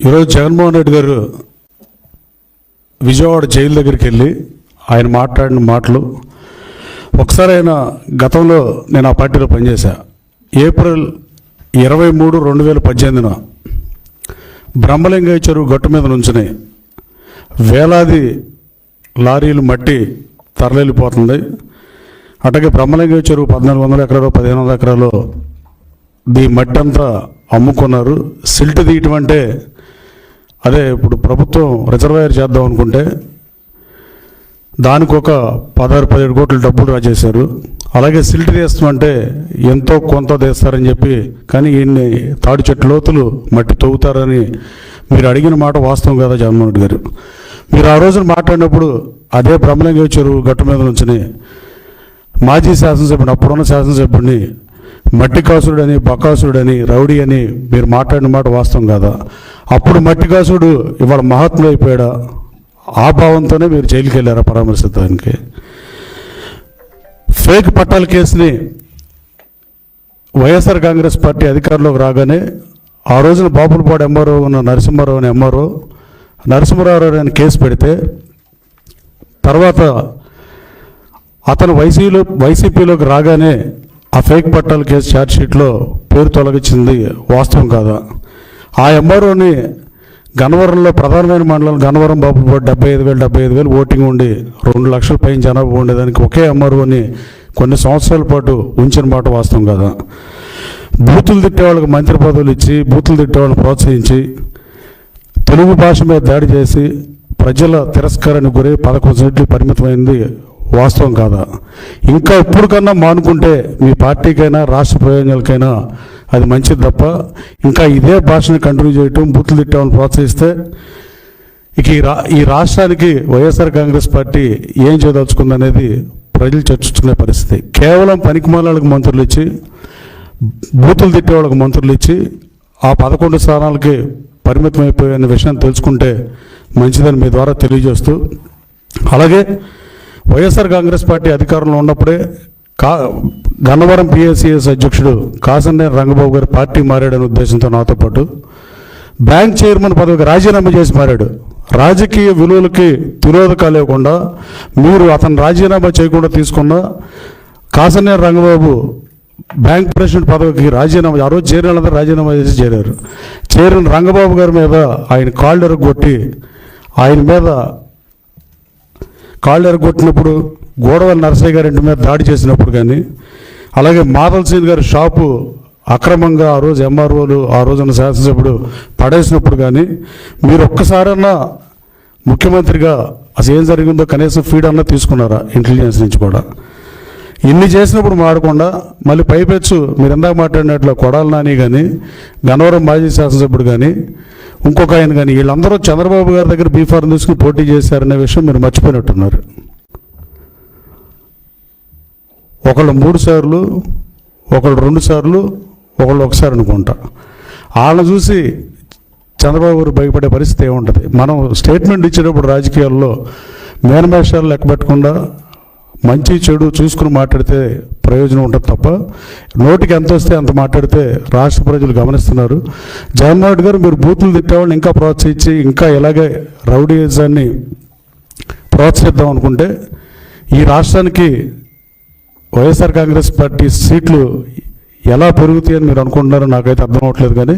ఈరోజు జగన్మోహన్ రెడ్డి గారు విజయవాడ జైలు దగ్గరికి వెళ్ళి ఆయన మాట్లాడిన మాటలు ఒకసారి ఆయన గతంలో నేను ఆ పార్టీలో పనిచేశా. ఏప్రిల్ ఇరవై మూడు రెండు వేల పద్దెనిమిదిన బ్రహ్మలింగయ్య చెరువు గట్టు మీద నుంచుని వేలాది లారీలు మట్టి తరలిపోతుంది. అట్లాగే బ్రహ్మలింగయ్య చెరువు పద్నాలుగు వందల ఎకరాలు పదిహేను వందల ఎకరాలు దీ మట్టి అంతా అమ్ముకున్నారు. సిల్ట్ తీయటం అంటే అదే ఇప్పుడు ప్రభుత్వం రిజర్వాయర్ చేద్దాం అనుకుంటే దానికి ఒక పదహారు పదిహేడు కోట్ల డబ్బులు రా చేశారు. అలాగే సిల్ట్ తీస్తామంటే ఎంతో కొంత తీస్తారని చెప్పి కానీ ఈయన్ని తాడి చెట్టు లోతులు మట్టి తవ్వుతారని మీరు అడిగిన మాట వాస్తవం కదా జగన్మోహన్ రెడ్డి గారు? మీరు ఆ రోజున మాట్లాడినప్పుడు అదే బ్రహ్మలింగ చెరువు గట్టు మీద నుంచి మాజీ శాసనసభ్యుని అప్పుడున్న శాసనసభ్యుడిని మట్టి కాసుడని బకాసుడని రౌడీ అని మీరు మాట్లాడిన మాట వాస్తవం కాదా? అప్పుడు మట్టి కాసుడు ఇవాళ మహాత్ముడు అయిపోయాడా? ఆ భావంతోనే మీరు జైలుకి వెళ్ళారా పరామర్శించడానికి? ఫేక్ పట్టాల కేసుని వైఎస్ఆర్ కాంగ్రెస్ పార్టీ అధికారంలోకి రాగానే ఆ రోజున బాపులపాడు ఎంఆర్ఓ ఉన్న నరసింహారావు అని ఎంఆర్ఓ నరసింహారావు అని కేసు పెడితే తర్వాత అతను వైసీలో వైసీపీలోకి రాగానే ఆ ఫేక్ పట్టాల కేసు ఛార్జ్షీట్లో పేరు తొలగించింది వాస్తవం కాదా? ఆ ఎంఆర్ఓని గన్నవరంలో ప్రధానమైన మండలం గన్నవరం బాబు డెబ్బై ఐదు వేలు డెబ్బై ఐదు వేలు ఓటింగ్ ఉండి రెండు లక్షల పైన జనాభా ఉండేదానికి ఒకే ఎంఆర్ఓని కొన్ని సంవత్సరాల పాటు ఉంచిన మాట వాస్తవం కాదా? బూతులు తిట్టే వాళ్ళకి మంత్రి పదవులు ఇచ్చి బూతులు తిట్టే వాళ్ళని ప్రోత్సహించి తెలుగు భాష మీద దాడి చేసి ప్రజల తిరస్కారానికి గురై పదకొండు సెంట్లు పరిమితమైంది వాస్తవం కాదా? ఇంకా ఇప్పుడు కన్నా మానుకుంటే మీ పార్టీకైనా రాష్ట్ర ప్రయోజనాలకైనా అది మంచిది తప్ప ఇంకా ఇదే భాషని కంటిన్యూ చేయటం బూతులు తిట్టామని ప్రోత్సహిస్తే ఇక ఈ రా ఈ రాష్ట్రానికి వైఎస్ఆర్ కాంగ్రెస్ పార్టీ ఏం చేయదలుచుకుందనేది ప్రజలు చర్చించుకునే పరిస్థితి. కేవలం పనికిమాలకు మంత్రులు ఇచ్చి బూతులు తిట్టే వాళ్ళకి మంత్రులు ఇచ్చి ఆ పదకొండు స్థానాలకి పరిమితం అయిపోయే విషయాన్ని తెలుసుకుంటే మంచిదని మీ ద్వారా తెలియజేస్తూ అలాగే వైఎస్ఆర్ కాంగ్రెస్ పార్టీ అధికారంలో ఉన్నప్పుడే కా గన్నవరం పిఎస్సిఎస్ అధ్యక్షుడు కాసన్నే రంగబాబు గారు పార్టీ మారాడనే ఉద్దేశంతో నాతో పాటు బ్యాంక్ చైర్మన్ పదవికి రాజీనామా చేసి మారాడు. రాజకీయ విలువలకి తిరోధకాలు లేకుండా మీరు అతను రాజీనామా చేయకుండా తీసుకున్న కాసన్నే రంగబాబు బ్యాంక్ ప్రెసిడెంట్ పదవికి రాజీనామా ఆ రోజు చేరిన వాళ్ళందరూ రాజీనామా చేసి చేరారు. చేరిన రంగబాబు గారి మీద ఆయన కాళ్ళు కొట్టి ఆయన మీద కాళ్ళు ఎరగొట్టినప్పుడు గోడవల్లి నరసయ్య గారి ఇంటి మీద దాడి చేసినప్పుడు కానీ అలాగే మాదల్సీన్ గారి షాపు అక్రమంగా ఆ రోజు ఎంఆర్ఓలు ఆ రోజున శాసనసభ్యుడు పడేసినప్పుడు కానీ మీరు ఒక్కసారన్నా ముఖ్యమంత్రిగా అసలు ఏం జరిగిందో కనీసం ఫీడ్ అన్నా తీసుకున్నారా ఇంటెలిజెన్స్ నుంచి కూడా? ఇన్ని చేసినప్పుడు మాడకుండా మళ్ళీ పైపెచ్చు మీరు ఇందాక మాట్లాడినట్లు కొడాలి నాని కానీ గన్నవరం మాజీ శాసనసభ్యుడు కానీ ఇంకొక ఆయన కానీ వీళ్ళందరూ చంద్రబాబు గారి దగ్గర బీఫార్మ్ తీసుకుని పోటీ చేశారనే విషయం మీరు మర్చిపోయినట్టున్నారు. ఒకళ్ళు మూడు సార్లు ఒకళ్ళు రెండు సార్లు ఒకళ్ళు ఒకసారి అనుకుంటా. వాళ్ళని చూసి చంద్రబాబు గారు భయపడే పరిస్థితి ఏముంటుంది? మనం స్టేట్మెంట్ ఇచ్చేటప్పుడు రాజకీయాల్లో మేనమేషాలు లెక్క పెట్టకుండా మంచి చెడు చూసుకుని మాట్లాడితే ప్రయోజనం ఉంటుంది తప్ప నోటికి ఎంత వస్తే అంత మాట్లాడితే రాష్ట్ర ప్రజలు గమనిస్తున్నారు. జగన్మోహన్ రెడ్డి గారు మీరు బూతులు తిట్టేవాళ్ళని ఇంకా ప్రోత్సహించి ఇంకా ఇలాగే రౌడీయిజాన్ని ప్రోత్సహిద్దాం అనుకుంటే ఈ రాష్ట్రానికి వైఎస్ఆర్ కాంగ్రెస్ పార్టీ సీట్లు ఎలా పెరుగుతాయని మీరు అనుకుంటున్నారో నాకైతే అర్థం అవ్వట్లేదు కానీ